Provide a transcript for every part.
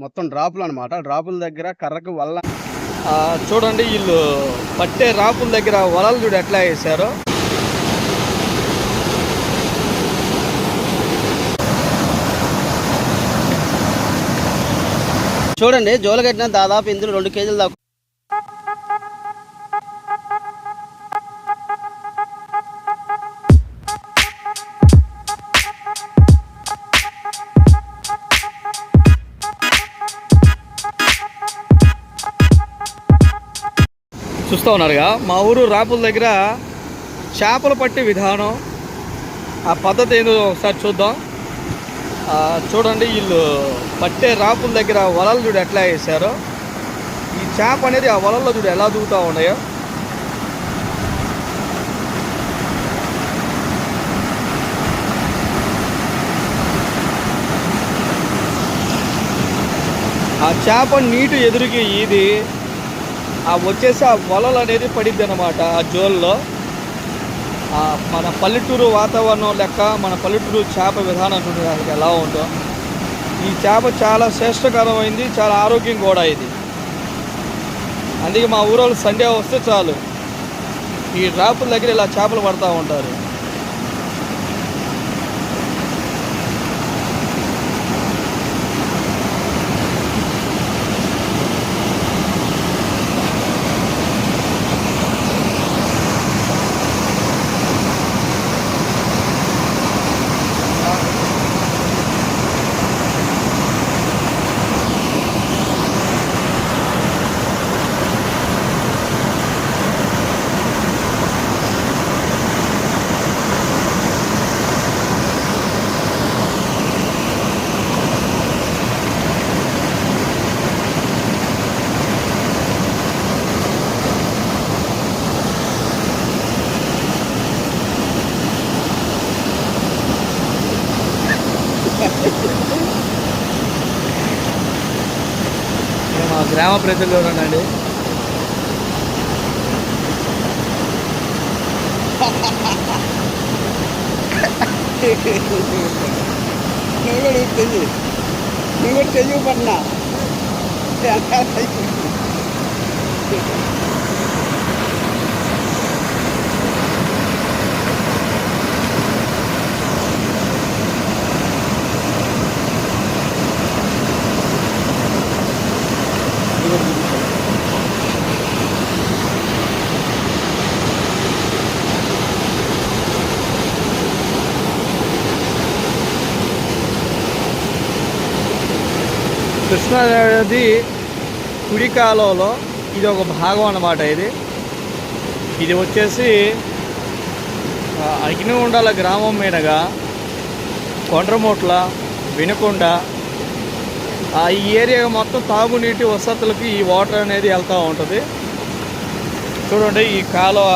మొత్తం డ్రాపులు అనమాట డ్రాపుల దగ్గర కర్రకు వల్ల ఆ, చూడండి వీళ్ళు పట్టే రాపుల దగ్గర వలలు చూడు ఎట్లా వేసారో. చూడండి జోలగట్టిన దాదాపు ఇందులో రెండు కేజీలు దాకా చూస్తూ ఉన్నారుగా. మా ఊరు రాపుల దగ్గర చేపలు పట్టే విధానం ఆ పద్ధతి ఏందో ఒకసారి చూద్దాం. చూడండి వీళ్ళు పట్టే రాపుల దగ్గర వలలు చూడు ఎట్లా వేసారో ఈ చేప అనేది ఆ వలల్లో చూడు ఎలా దూకుతూ ఉన్నాయో. ఆ చేప నీటి ఎదురుకి ఇది ఆ వచ్చేసి ఆ వలలు అనేది పడిద్ది అనమాట ఆ జోల్లో. ఆ మన పల్లెటూరు వాతావరణం లెక్క మన పల్లెటూరు చేప విధానం చూడడానికి ఎలా ఉందో. ఈ చేప చాలా శ్రేష్టకరమైంది చాలా ఆరోగ్యం కూడా ఇది. అందుకే మా ఊరోళ్ళు సండే వస్తే చాలు. ఈ డ్రాపుల దగ్గర ఇలా చేపలు పడతా ఉంటారు ఇక మా గ్రామ ప్రజలు ఎవరండి నువ్వు కూడా చెయ్యి నువ్వు కూడా చెయ్యి పడినా కృష్ణా నది కుడి కాలువలో ఇది ఒక భాగం అన్నమాట ఇది. ఇది వచ్చేసి అగ్నిగుండాల గ్రామం మీదగా కొండ్రమూట్ల వినుకొండ ఆ, ఈ ఏరియా మొత్తం తాగునీటి వసతులకి ఈ వాటర్ అనేది వెళ్తూ ఉంటుంది. చూడండి ఈ కాలువ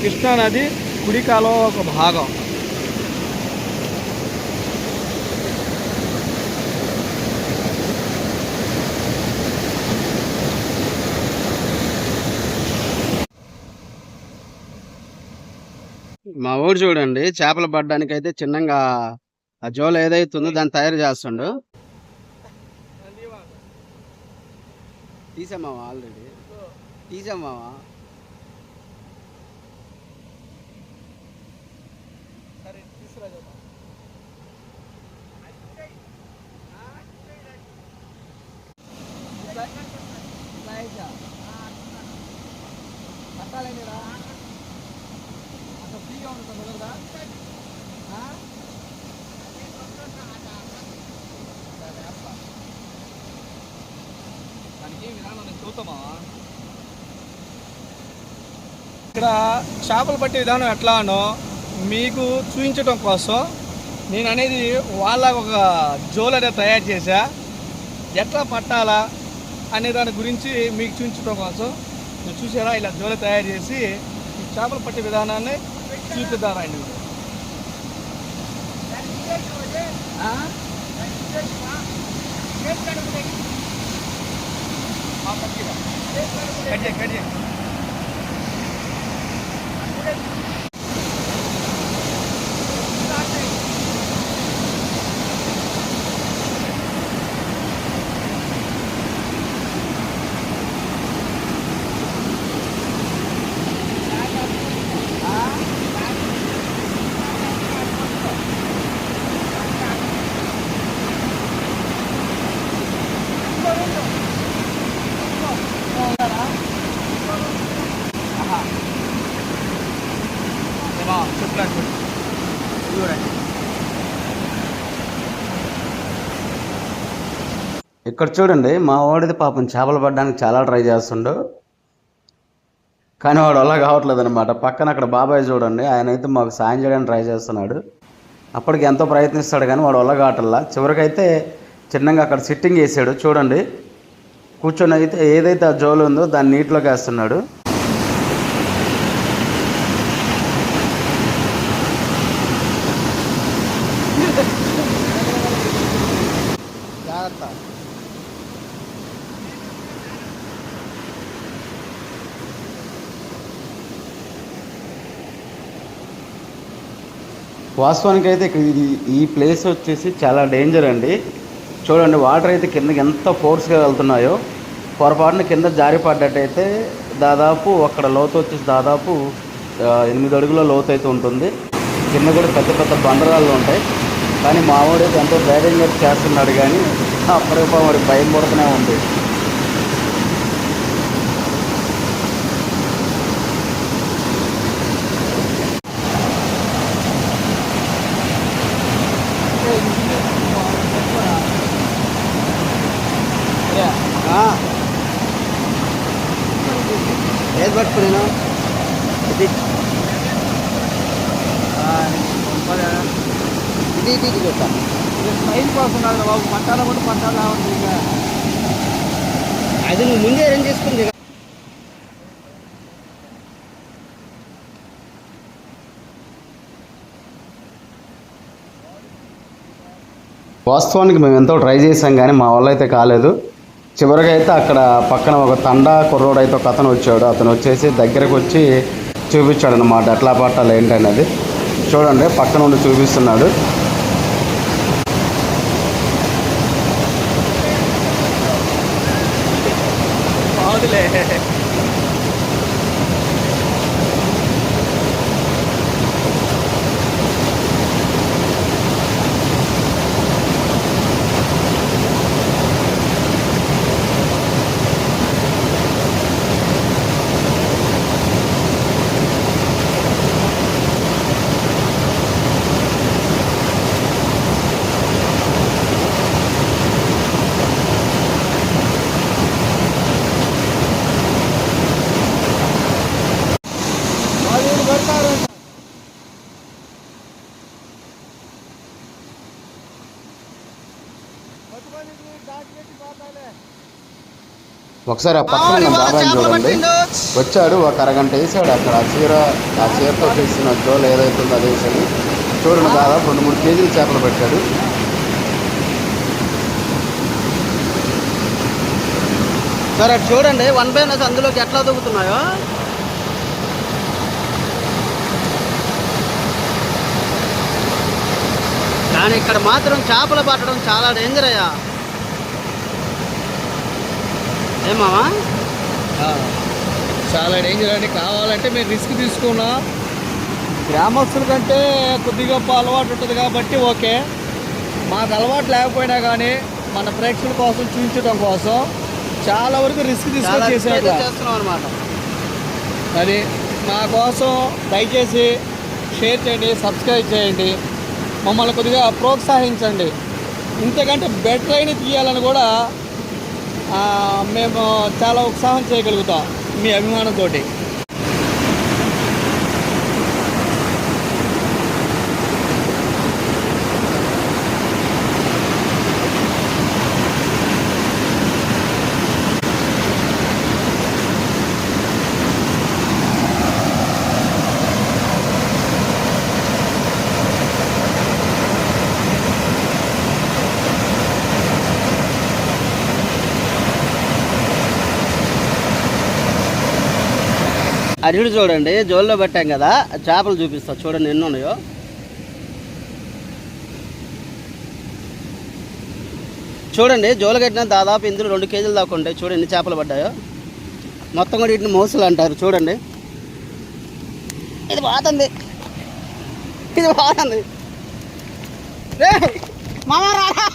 కృష్ణా నది కుడి కాలువ ఒక భాగం. మా ఊరు చూడండి చేపలు పడడానికి అయితే చిన్నగా ఆ జోల ఏదైతే ఉందో దాన్ని తయారు చేస్తుండు. తీసామావా ఆల్రెడీ తీసామావా ఇక్కడ చేపలు పట్టే విధానం ఎట్లానో మీకు చూపించడం కోసం నేను అనేది వాళ్ళ ఒక జోల్ అనేది తయారు చేశా. ఎట్లా పట్టాలా అనే దాని గురించి మీకు చూపించడం కోసం. చూసారా ఇలా జోల తయారు చేసి చేపలు పట్టే విధానాన్ని చూపిద్దారా అండి కట్ చేయి, కట్ చేయి. చూడండి ఇక్కడ చూడండి మా వాడిది పాపం చేపలు పడడానికి చాలా ట్రై చేస్తుండు. కానీ వాడు అలా కావట్లేదు అనమాట పక్కన అక్కడ బాబాయ్ చూడండి ఆయన అయితే మాకు సాయం చేయడానికి ట్రై చేస్తున్నాడు. అప్పటికి ఎంతో ప్రయత్నిస్తాడు కానీ వాడు అలా కావట్లా. చివరికైతే చిన్నగా అక్కడ సిట్టింగ్ వేసాడు చూడండి కూర్చొని అయితే ఏదైతే ఆ జోలు ఉందో దాన్ని నీటిలోకి వేస్తున్నాడు. వాస్తవానికి అయితే ఇక్కడ ఈ ప్లేస్ వచ్చేసి చాలా డేంజర్ అండి. చూడండి వాటర్ అయితే కిందకి ఎంత ఫోర్స్గా వెళ్తున్నాయో. పొరపాటున కింద జారి పడ్డట్టయితే దాదాపు అక్కడ లోతు వచ్చేసి దాదాపు ఎనిమిది అడుగుల లోతు అయితే ఉంటుంది. కింద కూడా పెద్ద పెద్ద బండరాళ్ళు ఉంటాయి. కానీ మావాడైతే ఎంతో ధైర్యంగా చేస్తున్నాడు కానీ అప్పటికప్పుడు మరి భయం పడుతూనే ఉంది. బాబు. పట్టాల కూడా పట్టాలా ఉంది ఇంకా అది నువ్వు ముందే అరేంజ్ చేసుకుంది వాస్తవానికి మేము ఎంతో ట్రై చేసాం కానీ మా వల్ల అయితే కాలేదు. చివరిగా అయితే అక్కడ పక్కన ఒక తండా కుర్రోడు అయితే ఒక అతను వచ్చాడు. అతను వచ్చేసి దగ్గరకు వచ్చి చూపించాడు అనమాట ఎట్లా పట్టాలి ఏంటనేది. చూడండి పక్కన ఉండి చూపిస్తున్నాడు. দিলে ఒకసారి ఆ పక్కన బాబాయ్ చూడండి. వచ్చాడు ఒక అరగంట వేసాడు అక్కడ. ఆ చీర ఆ చీరతో చేసిన జోలు ఏదైతే ఉందో అది వేసాడు. చూడండి దాదాపు రెండు మూడు కేజీలు చేపలు పెట్టాడు. సరే చూడండి వన్ బై వన్ అందులోకి ఎట్లా దూకుతున్నాయో కానీ ఇక్కడ మాత్రం చేపలు పట్టడం చాలా డేంజర్ అయ్యా. ఏమావా చాలా డేంజర్ అండి. కావాలంటే మీరు రిస్క్ తీసుకున్నా. గ్రామస్తుల కంటే కొద్దిగా గొప్ప అలవాటు ఉంటుంది కాబట్టి ఓకే. మాకు అలవాటు లేకపోయినా కానీ మన ప్రేక్షకుల కోసం చూపించడం కోసం చాలా వరకు రిస్క్ తీసుకొని చేసేట చేస్తున్నాం అనమాట అది మా కోసం దయచేసి షేర్ చేయండి సబ్స్క్రైబ్ చేయండి. మమ్మల్ని కొద్దిగా ప్రోత్సహించండి. ఇంతకంటే బెటర్ అయిన తీయాలని కూడా మేము చాలా ఉత్సాహం చేయగలుగుతాం మీ అభిమానంతో అరిడు చూడండి జోల్లో పెట్టాం కదా చేపలు చూపిస్తా చూడండి ఎన్ని ఉన్నాయో. చూడండి జోలు కట్టిన దాదాపు ఇందులో రెండు కేజీలు దాకా ఉంటాయి. చూడండి ఎన్ని చేపలు పడ్డాయో. మొత్తం కూడా వీటిని మోసలు అంటారు చూడండి. ఇది బాగుంది ఇది బాగుంది రే మామ రారా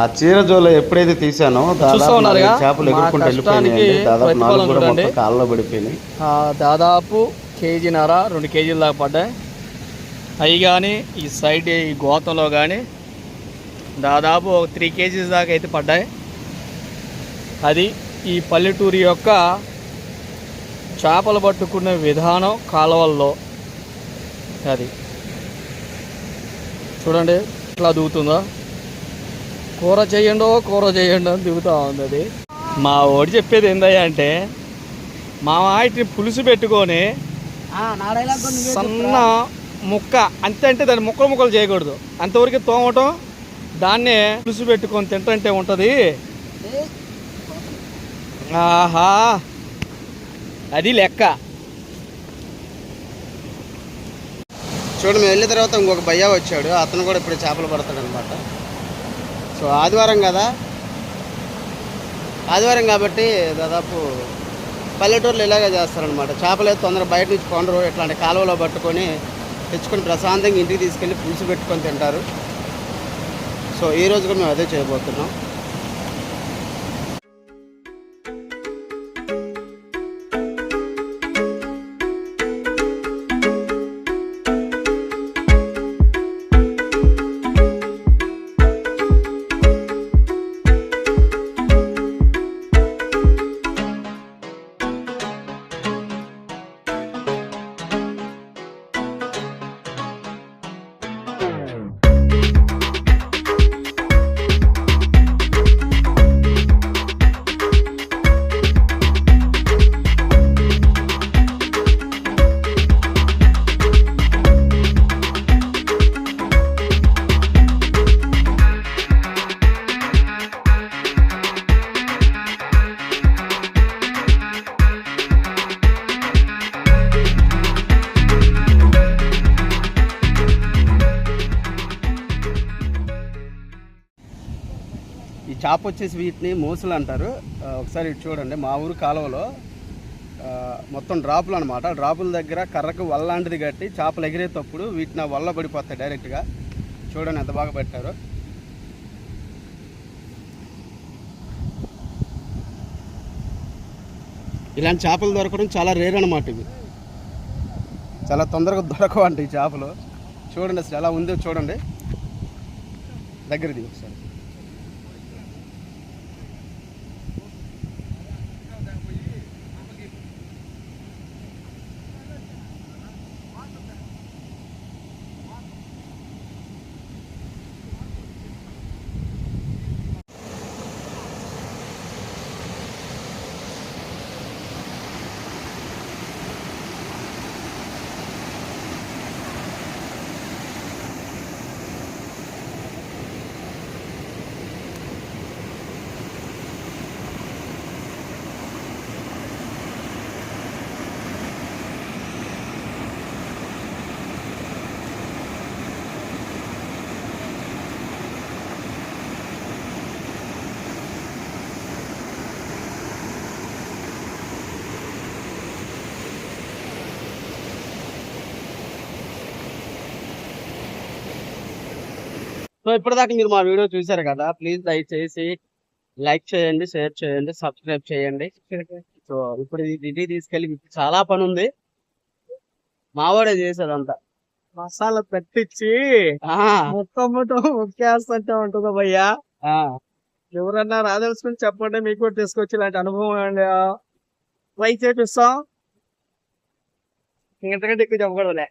ఆ చీర జోలో ఎప్పుడైతే తీసానో దాదాపు చేపలు ఎగురుకుంటూ వెళ్ళిపోయినాయి దాదాపు నాలుగు కూడా. మొత్తం కాళ్ళలో పడిపోయినాయి. దాదాపు కేజీన్నర రెండు కేజీల దాకా పడ్డాయి. అవి కానీ ఈ సైడ్ ఈ గోతంలో కానీ దాదాపు ఒక త్రీ కేజీస్ దాకా అయితే పడ్డాయి. అది ఈ పల్లెటూరి యొక్క చేపలు పట్టుకునే విధానం కాలువల్లో. అది. చూడండి ఇట్లా దిగుతుందో కూర చేయండో కూర చేయండి అని దిగుతూ ఉంది అది మా ఓడి చెప్పేది ఏందయ్యా అంటే మా వాటిని పులుసు పెట్టుకొని సన్న ముక్క అంతే అంటే దాన్ని ముక్కలు ముక్కలు చేయకూడదు. అంతవరకు తోమటం దాన్నే పులుసు పెట్టుకొని తింటుంటే ఉంటుంది. ఆహా అది లెక్క. చూడు మేము వెళ్ళిన తర్వాత ఇంకొక భయ్య వచ్చాడు. అతను కూడా ఇప్పుడు చేపలు పడతాడు అనమాట సో ఆదివారం కదా? ఆదివారం కాబట్టి దాదాపు పల్లెటూరులో ఇలాగే చేస్తారనమాట చేపలు అయితే తొందరగా బయట నుంచి కొండరు ఇట్లాంటి కాలువలో పట్టుకొని తెచ్చుకొని ప్రశాంతంగా ఇంటికి తీసుకెళ్ళి పులుసు పెట్టుకొని తింటారు. సో ఈ కూడా మేము అదే చేయబోతున్నాం. చేప వచ్చేసి వీటిని మూసలు అంటారు. ఒకసారి ఇటు చూడండి మా ఊరు కాలువలో మొత్తం డ్రాపులు అనమాట డ్రాపుల దగ్గర కర్రకు వల్ల లాంటిది కట్టి చేపలు ఎగిరేటప్పుడు వీటిని వల్ల పడిపోతాయి డైరెక్ట్గా చూడండి ఎంత బాగా పెట్టారు. ఇలాంటి చేపలు దొరకడం చాలా రేర్ అనమాట ఇవి. చాలా తొందరగా దొరకవు ఈ చేపలు. చూడండి అసలు ఎలా ఉందో చూడండి. దగ్గరది ఒకసారి. సో ఇప్పటిదాకా మీరు మా వీడియో చూశారు కదా ప్లీజ్ దయచేసి లైక్ చేయండి షేర్ చేయండి సబ్స్క్రైబ్ చేయండి. సో ఇప్పుడు ఇది తీసుకెళ్ళి చాలా పని ఉంది. మావాడే చేసేదంతా మసాలా పెట్టించి మొత్తం ఉంటుందా భయ్యా. ఎవరన్నా రాదలుచుకుని చెప్పండి మీకు కూడా తీసుకొచ్చి ఇలాంటి అనుభవం అండి ట్రై చేపిస్తాం. ఇంతకంటే ఎక్కువ చెప్పకూడదులే.